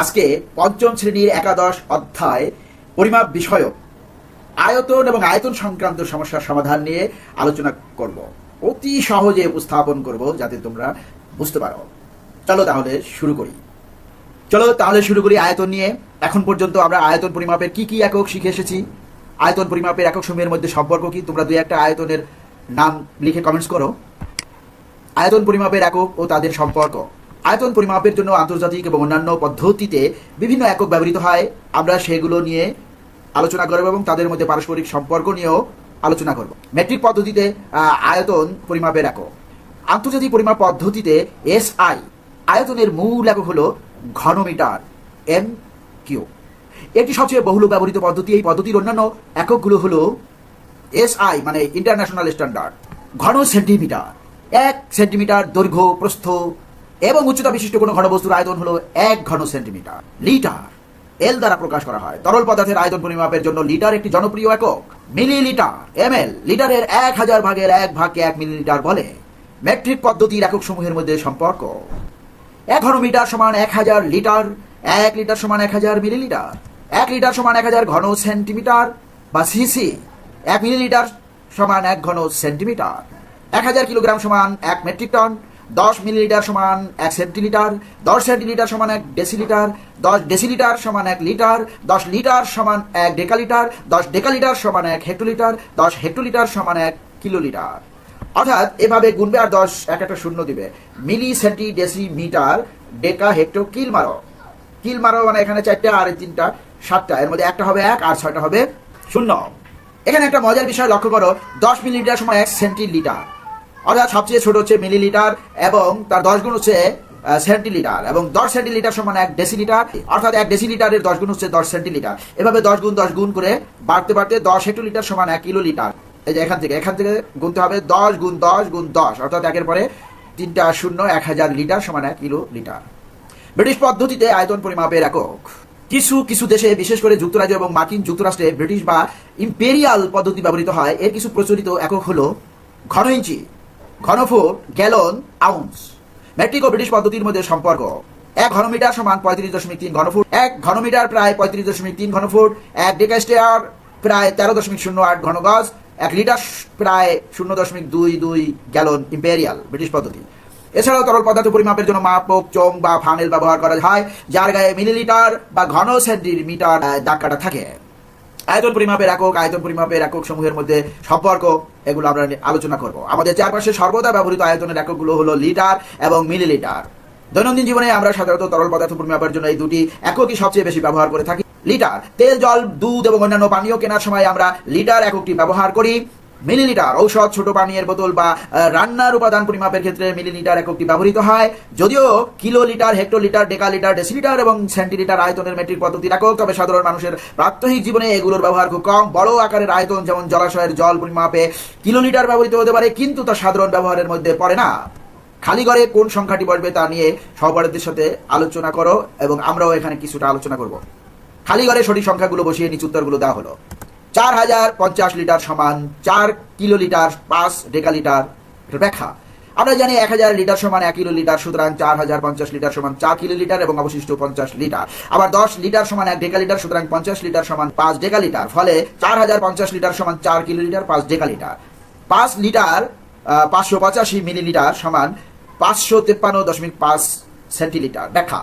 আজকে পঞ্চম শ্রেণির একাদশ অধ্যায় পরিমাপ বিষয়ক। আয়তন এবং আয়তন সংক্রান্ত সমস্যার সমাধান নিয়ে আলোচনা করব। অতি সহজে উপস্থাপন করব যাতে তোমরা বুঝতে পারো। চলো তাহলে শুরু করি। চলো তাহলে শুরু করি আয়তন নিয়ে। এখন পর্যন্ত আমরা আয়তন পরিমাপের কি কি একক শিখে এসেছি? আয়তন পরিমাপের একক সমূহের মধ্যে সম্পর্ক কি? তোমরা দুই একটা আয়তনের নাম লিখে কমেন্টস করো। আয়তন পরিমাপের একক ও তাদের সম্পর্ক। আয়তন পরিমাপের জন্য আন্তর্জাতিক এবং অন্যান্য পদ্ধতিতে বিভিন্ন একক ব্যবহৃত হয়। আমরা সেগুলো নিয়ে আলোচনা করব এবং তাদের মধ্যে পারস্পরিক সম্পর্ক নিয়েও আলোচনা করব। মেট্রিক পদ্ধতিতে আয়তন পরিমাপের একক। আন্তর্জাতিক পরিমাপ পদ্ধতিতে এসআই, আয়তনের মূল একক হলো ঘনমিটার, এম কিউ এটি সবচেয়ে বহুল ব্যবহৃত পদ্ধতি। এই পদ্ধতির অন্যান্য এককগুলো হলো এসআই মানে ইন্টারন্যাশনাল স্ট্যান্ডার্ড। ঘন সেন্টিমিটার, এক সেন্টিমিটার দৈর্ঘ্য, প্রস্থ এবং উচ্চতা বিশিষ্ট কোনো ঘনবস্তুর আয়তন হলো এক ঘন সেন্টিমিটার, লিটার। এল দ্বারা প্রকাশ করা হয়। তরল পদার্থের আয়তন পরিমাপের জন্য লিটার একটি জনপ্রিয় একক, মিলিলিটার। এম এল লিটারের এক হাজার ভাগের এক ভাগকে এক মিলিলিটার বলে। মেট্রিক পদ্ধতির একক সমূহের মধ্যে সম্পর্ক। এক ঘনমিটার সমান এক হাজার লিটার, এক লিটার সমান এক হাজার মিলিলিটার, এক লিটার সমান এক হাজার ঘন সেন্টিমিটার বা সিসি এক মিলিলিটার সমান এক ঘন সেন্টিমিটার। এক হাজার কিলোগ্রাম সমান এক মেট্রিক টন দশ মিলিলিটার সমান এক সেন্টিলিটার দশ সেন্টিলিটার সমান এক ডেসিলিটার, দশ ডেসিলিটার সমান এক লিটার, দশ লিটার সমান এক ডেকালিটার, দশ ডেকালিটার সমান এক হেক্টোলিটার, দশ হেক্টোলিটার সমান এক কিলোলিটার। অর্থাৎ এভাবে গুনবে আর দশ এক একটা শূন্য দিবে। Milli centi deci metre deca hecto কিল মারো। কিল মারো মানে এখানে চারটা আর তিনটা, সাতটা। এর মধ্যে একটা হবে এক আর ছয়টা হবে শূন্য। এখানে একটা মজার বিষয় লক্ষ্য করো। দশ মিলিলিটার সময় এক সেন্টিলিটার। অর্থাৎ সবচেয়ে ছোট হচ্ছে মিলিলিটার এবং তার দশ গুণ হচ্ছে সেন্টিলিটার এবং দশ সেন্টিলিটার সমান এক ডেসিলিটার, অর্থাৎ এক ডেসিলিটারের দশ গুণ হচ্ছে দশ সেন্টিলিটার। এভাবে দশ গুণ দশ গুণ করে বাড়তে বাড়তে দশ হেক্টোলিটার সমান এক কিলোলিটার। এই যে এখান থেকে এখান থেকে গুনতে হবে দশ গুণ দশ গুণ দশ, অর্থাৎ একের পরে তিনটা শূন্য এক হাজার লিটার সমান এক কিলো লিটার ব্রিটিশ পদ্ধতিতে আয়তন পরিমাপের একক। কিছু কিছু দেশে, বিশেষ করে যুক্তরাজ্য এবং মার্কিন যুক্তরাষ্ট্রে ব্রিটিশ বা ইম্পেরিয়াল পদ্ধতি ব্যবহৃত হয়। এর কিছু প্রচলিত একক হলো ঘন ইঞ্চি ঘনফুট, গ্যালন, আউন্স। মেট্রিক ও ব্রিটিশ পদ্ধতির মধ্যে সম্পর্ক। এক ঘনমিটার সমান পঁয়ত্রিশ দশমিক তিন ঘনফুট। এক ঘনমিটার প্রায় পঁয়ত্রিশ দশমিক তিন ঘনফুট। এক ডেকাস্টেয়ার প্রায় তেরো দশমিক শূন্য আট ঘনগজ। এক লিটার প্রায় শূন্য দশমিক দুই দুই গ্যালন ইম্পেরিয়াল, ব্রিটিশ পদ্ধতি। এছাড়াও তরল পদার্থ পরিমাপের জন্য মাপক চোং বা ফানেল ব্যবহার করা হয়, যার গায়ে মিলিলিটার বা ঘন সেন্টিমিটার দাগ কাটা থাকে। আয়তন পরিমাপের একক আয়তন পরিমাপের একক সমূহের মধ্যে সম্পর্ক, এগুলো আমরা আলোচনা করব। আমাদের চারপাশে সর্বদা ব্যবহৃত আয়তনের এককগুলো হলো লিটার এবং মিলিলিটার। দৈনন্দিন জীবনে আমরা সাধারণত তরল পদার্থ পরিমাপের জন্য এই দুটি এককই সবচেয়ে বেশি ব্যবহার করে থাকি। লিটার, তেল, জল, দুধ এবং অন্যান্য পানীয় কেনার সময় আমরা লিটার এককটি ব্যবহার করি। মিলিলিটার, ঔষধ, ছোট পানীয়ের বোতল বা রান্নার উপাদান পরিমাপের ক্ষেত্রে মিলিলিটার এককটি ব্যবহৃত হয়। যদিও kilo litre hectolitre, decalitre, decilitre এবং সেন্টিলিটার আয়তনের মেট্রিক পদ্ধতির একক তবে সাধারণ মানুষের প্রাত্যহিক জীবনে এগুলোর ব্যবহার খুব কম। বড় আকারের আয়তন যেমন জলাশয়ের জল পরিমাপে কিলোলিটার ব্যবহৃত হতে পারে, কিন্তু তা সাধারণ ব্যবহারের মধ্যে পড়ে না। খালি ঘরে কোন সংখ্যাটি বসবে তা নিয়ে সহপাঠীদের সাথে আলোচনা করো এবং আমরাও এখানে কিছুটা আলোচনা করব। খালি ঘরে সঠিক সংখ্যাগুলো বসিয়ে নিচু উত্তরগুলো দেওয়া হলো। চার হাজার পঞ্চাশ লিটার সমান চার কিলো লিটার পাঁচ ডেকালিটার ব্যাখ্যা আমরা জানি এক হাজার লিটার সমান এক কিলো লিটার সুতরাং চার হাজার পঞ্চাশ লিটার সমান চার কিলো লিটার এবং অবশিষ্ট পঞ্চাশ লিটার। আবার দশ লিটার সমান এক ডেকা লিটার সুতরাং পঞ্চাশ লিটার সমান পাঁচ ডেকা লিটার ফলে চার হাজার পঞ্চাশ লিটার সমান চার কিলো লিটার পাঁচ ডেকা লিটার পাঁচ লিটার পাঁচশো পঁচাশি মিলিলিটার সমান পাঁচশো তেপ্পান্ন দশমিক পাঁচ সেন্টিলিটার। ব্যাখ্যা।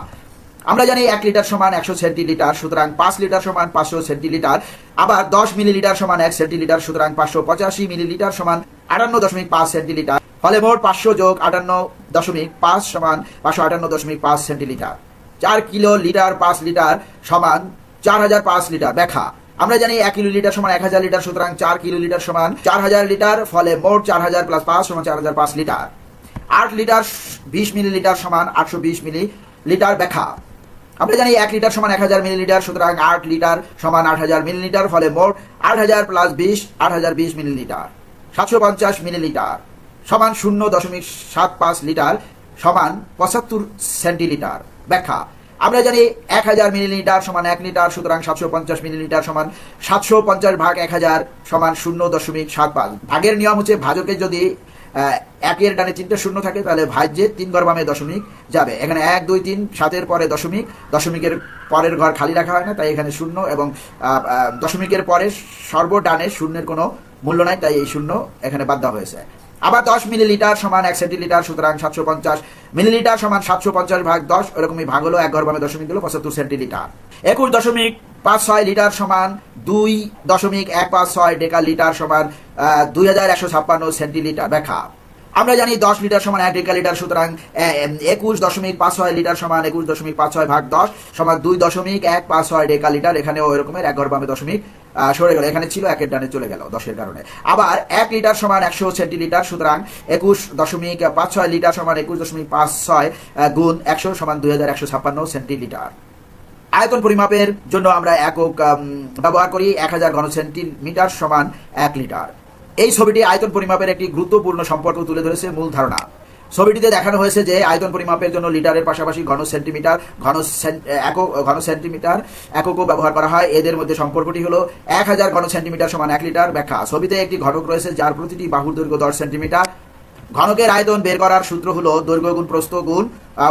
আমরা জানি এক লিটার সমান একশো সেন্টিলিটার, সুতরাং পাঁচ লিটার সমান পাঁচশো সেন্টিলিটার, আবার দশ মিলিলিটার সমান এক সেন্টিলিটার, সুতরাং পাঁচশো পঁচাশি মিলিলিটার সমান আটান্ন দশমিক পাঁচ সেন্টিলিটার। ফলে মোট পাঁচশো যোগ আটান্ন দশমিক পাঁচ সমান পাঁচশো আটান্ন দশমিক পাঁচ সেন্টিলিটার। চার কিলো লিটার পাঁচ লিটার সমান চার হাজার পাঁচ লিটার ব্যাখ্যা। আমরা জানি এক কিলো লিটার সমান এক হাজার লিটার, সুতরাং চার কিলো লিটার সমান চার হাজার লিটার, ফলে মোট চার হাজার প্লাস পাঁচ সমান চার হাজার পাঁচ লিটার। আট লিটার বিশ মিলিলিটার সমান আটশো বিশ মিলি লিটার ব্যাখ্যা। আমরা জানি এক লিটার সমান এক হাজার মিলিলিটার সুতরাং আট লিটার সমান আট হাজার মিলিলিটার ফলে মোট আট হাজার প্লাস বিশ, আট হাজার বিশ মিলিলিটার সাতশো পঞ্চাশ মিলিলিটার সমান শূন্য দশমিক সাত পাঁচ লিটার সমান পঁচাত্তর সেন্টিলিটার ব্যাখ্যা, আমরা জানি এক হাজার মিলিলিটার সমান এক লিটার, সুতরাং সাতশো পঞ্চাশ মিলিলিটার সমান সাতশো পঞ্চাশ ভাগ এক হাজার সমান শূন্য দশমিক সাত পাঁচ। ভাগের নিয়ম হচ্ছে ভাজকে যদি একের ডানে তিনটে শূন্য থাকে, তাহলে ভাজ্যে তিন ঘর বামে দশমিক যাবে। এখানে এক, দুই, তিন, সাতের পরে দশমিক। দশমিকের পরের ঘর খালি রাখা হয় না, তাই এখানে শূন্য এবং দশমিকের পরে সর্ব ডানে শূন্যের কোনো মূল্য নাই, তাই এই শূন্য এখানে বাধ্য হয়েছে। আবার দশ মিলিলিটার সমান এক সেন্টিলিটার, সুতরাং সাতশো পঞ্চাশ মিলিলিটার সমান সাতশো পঞ্চাশ ভাগ দশ, ওরকমই ভাগ হলো এক ঘর বামে দশমিক দিল পঁচাত্তর সেন্টিলিটার। একুশ দশমিক পাঁচ ছয় লিটার সমান দুই দশমিক এক পাঁচ ছয় ডেকা লিটার সমান দুই হাজার একশো ছাপ্পান্ন সেন্টিলিটার। ব্যাখ্যা। আমরা জানি দশ লিটার সমান এক ডেকা লিটার, সুতরাং একুশ দশমিক পাঁচ ছয় লিটার সমান একুশ দশমিক পাঁচ ছয় ভাগ দশ সমান দুই দশমিক এক পাঁচ ছয় ডেকা লিটার। এখানেও রকমের এক ঘর বামে দশমিক সরে গেল। এখানে ছিল একের ডানে চলে গেল দশের কারণে। আবার এক লিটার সমান একশো সেন্টিলিটার, সুতরাং একুশ দশমিক পাঁচ ছয় লিটার সমান একুশ দশমিক পাঁচ ছয় গুণ একশো সমান দুই হাজার একশো ছাপ্পান্ন সেন্টিলিটার। আয়তন পরিমাপের জন্য আমরা একক ব্যবহার করি এক হাজার ঘন সেন্টিমিটার সমান এক লিটার। এই ছবিটি আয়তন পরিমাপের একটি গুরুত্বপূর্ণ সম্পর্ক তুলে ধরেছে মূল ধারণা। ছবিটিতে দেখানো হয়েছে যে আয়তন পরিমাপের জন্য লিটারের পাশাপাশি ঘন সেন্টিমিটার, ঘন একক ঘন সেন্টিমিটার এককও ব্যবহার করা হয়। এদের মধ্যে সম্পর্কটি হলো এক হাজার ঘন সেন্টিমিটার সমান এক লিটার ব্যাখ্যা। ছবিতে একটি ঘটক রয়েছে যার প্রতিটি বাহুর দৈর্ঘ্য দশ সেন্টিমিটার। ঘনকের আয়তন বের করার সূত্র হলো দৈর্ঘ্য গুণ প্রস্থ গুণ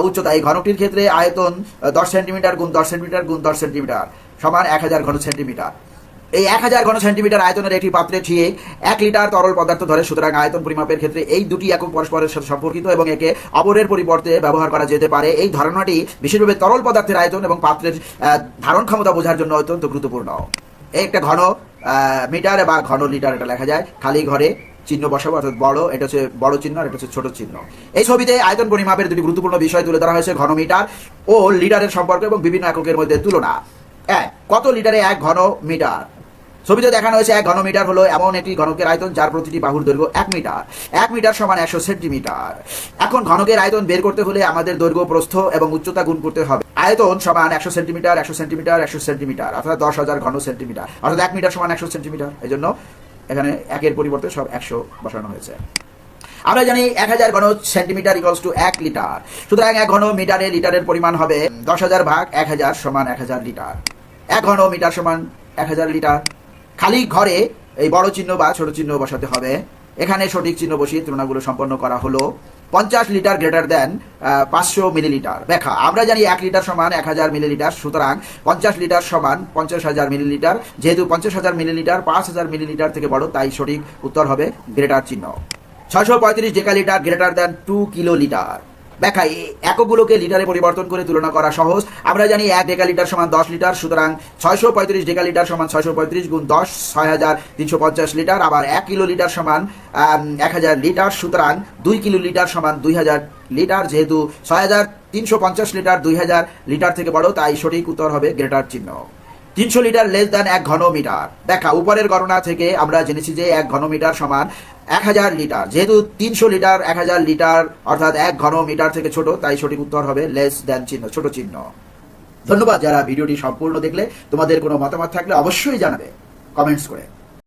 উচ্চতা। এই ঘনকটির ক্ষেত্রে আয়তন দশ সেন্টিমিটার গুণ দশ সেন্টিমিটার গুণ দশ সেন্টিমিটার সমান এক হাজার ঘন সেন্টিমিটার। এই এক হাজার ঘন সেন্টিমিটার আয়তনের একটি পাত্রে ঠিক এক লিটার তরল পদার্থ ধরে। সুতরাং আয়তন পরিমাপের ক্ষেত্রে এই দুটি একক পরস্পরের সাথে সম্পর্কিত এবং একে অপরের পরিবর্তে ব্যবহার করা যেতে পারে। এই ধারণাটি বিশেষভাবে তরল পদার্থের আয়তন এবং পাত্রের ধারণ ক্ষমতা বোঝার জন্য অত্যন্ত গুরুত্বপূর্ণ। এই একটা ঘন মিটার বা ঘন লিটার এটা লেখা যায়। খালি ঘরে চিহ্ন বসাবো, অর্থাৎ বড়, এটা হচ্ছে বড় চিহ্ন আর এটা হচ্ছে ছোট চিহ্ন। এই ছবিতে আয়তন পরিমাপের দুটি গুরুত্বপূর্ণ বিষয় তুলে ধরা হয়েছে ঘনমিটার ও লিটারের সম্পর্ক এবং বিভিন্ন এককের মধ্যে তুলনা। এক, কত লিটারে এক ঘন মিটার? ছবিতে দেখানো হয়েছে এক ঘনমিটার হলো এমন একটি ঘনকের আয়তন যার প্রতিটি বাহুর দৈর্ঘ্য এক মিটার। এক মিটার সমান একশো সেন্টিমিটার। এখন ঘনকের আয়তন বের করতে হলে আমাদের দৈর্ঘ্য, প্রস্থ এবং উচ্চতা গুণ করতে হবে। আয়তন সমান একশো সেন্টিমিটার একশো সেন্টিমিটার একশো সেন্টিমিটার, অর্থাৎ দশ হাজার ঘন সেন্টিমিটার। অর্থাৎ এক মিটার সমান একশো সেন্টিমিটার। এই জন্য এখানে একের পরিবর্তে সব একশো বসানো হয়েছে। আমরা জানি এক হাজার ঘন সেন্টিমিটার ইকলস টু এক লিটার। সুতরাং এক ঘন মিটারে লিটারের পরিমাণ হবে দশ হাজার ভাগ এক হাজার সমান এক হাজার লিটার। এক ঘন মিটার সমান এক হাজার লিটার। খালি ঘরে এই বড় চিহ্ন বা ছোট চিহ্ন বসাতে হবে। এখানে সঠিক চিহ্ন বসিয়ে তুলনাগুলো সম্পন্ন করা হলো। পঞ্চাশ লিটার গ্রেটার দেন পাঁচশো মিলিলিটার। ব্যাখ্যা আমরা জানি এক লিটার সমান এক হাজার মিলিলিটার, সুতরাং পঞ্চাশ লিটার সমান পঞ্চাশ হাজার মিলিলিটার। যেহেতু পঞ্চাশ হাজার মিলিলিটার, পাঁচ হাজার মিলিলিটার থেকে বড়, তাই সঠিক উত্তর হবে গ্রেটার চিহ্ন। ছয়শো পঁয়ত্রিশ decalitre greater than two kilolitre ব্যাখ্যা এককগুলোকে লিটারে পরিবর্তন করে তুলনা করা সহজ। আমরা জানি এক ডেকা লিটার সমান দশ লিটার, সুতরাং ছয়শো পঁয়ত্রিশ ডেকা লিটার সমান ছয়শো পঁয়ত্রিশ গুণ দশ, ছয় হাজার তিনশো পঞ্চাশ লিটার, আবার এক কিলো লিটার সমান এক হাজার লিটার, সুতরাং দুই কিলো লিটার সমান দুই হাজার লিটার, যেহেতু ছয় হাজার তিনশো পঞ্চাশ লিটার দুই হাজার লিটার থেকে বড়, তাই সঠিক উত্তর হবে গ্রেটার চিহ্ন। তিনশো লিটার লেস দেন এক ঘনমিটার। দেখা, উপরের গণনা থেকে আমরা জেনেছি যে এক ঘনমিটার সমান এক হাজার লিটার। যেহেতু তিনশো লিটার, এক হাজার লিটার, অর্থাৎ এক ঘনমিটার থেকে ছোট, তাই সঠিক উত্তর হবে লেস দেন চিহ্ন, ছোট চিহ্ন। ধন্যবাদ যারা ভিডিওটি সম্পূর্ণ দেখলে। তোমাদের কোনো মতামত থাকলে অবশ্যই জানাবে। কমেন্টস করে।